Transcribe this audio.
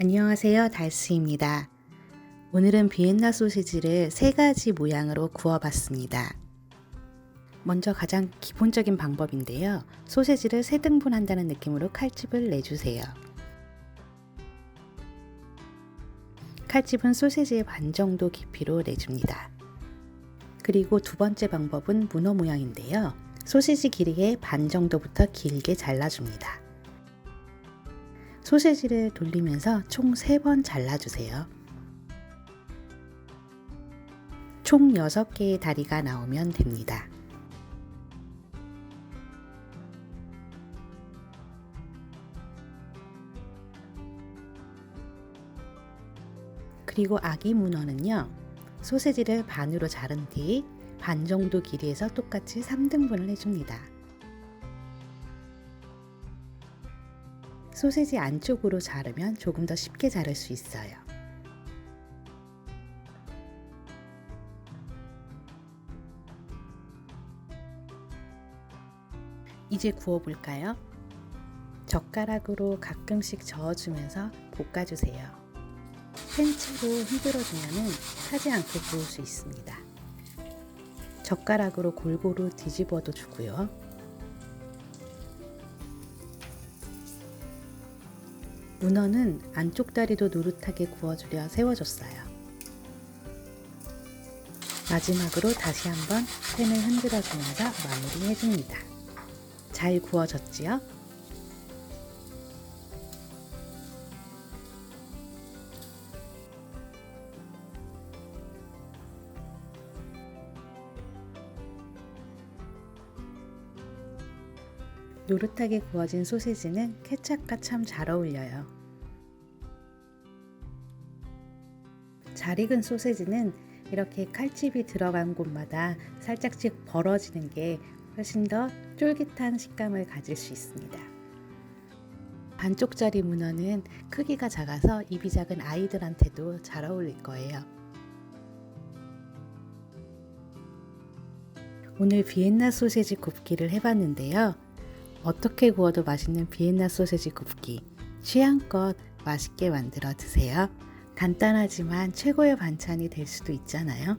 안녕하세요. 달스입니다. 오늘은 비엔나 소시지를 세 가지 모양으로 구워봤습니다. 먼저 가장 기본적인 방법인데요. 소시지를 세 등분한다는 느낌으로 칼집을 내주세요. 칼집은 소시지의 반 정도 깊이로 내줍니다. 그리고 두 번째 방법은 문어 모양인데요. 소시지 길이의 반 정도부터 길게 잘라줍니다. 소시지를 돌리면서 총 3번 잘라주세요. 총 6개의 다리가 나오면 됩니다. 그리고 아기 문어는요, 소세지를 반으로 자른 뒤 반 정도 길이에서 똑같이 3등분을 해줍니다. 소세지 안쪽으로 자르면 조금 더 쉽게 자를 수 있어요. 이제 구워볼까요? 젓가락으로 가끔씩 저어주면서 볶아주세요. 펜치로 흔들어주면 타지 않게 구울 수 있습니다. 젓가락으로 골고루 뒤집어도 주고요. 문어는 안쪽 다리도 노릇하게 구워주려 세워줬어요. 마지막으로 다시 한번 팬을 흔들어 주면서 마무리해줍니다. 잘 구워졌지요? 노릇하게 구워진 소시지는 케찹과 참 잘 어울려요. 잘 익은 소시지는 이렇게 칼집이 들어간 곳마다 살짝씩 벌어지는 게 훨씬 더 쫄깃한 식감을 가질 수 있습니다. 반쪽짜리 문어는 크기가 작아서 입이 작은 아이들한테도 잘 어울릴 거예요. 오늘 비엔나 소세지 굽기를 해봤는데요. 어떻게 구워도 맛있는 비엔나 소세지 굽기 취향껏 맛있게 만들어 드세요. 간단하지만 최고의 반찬이 될 수도 있잖아요.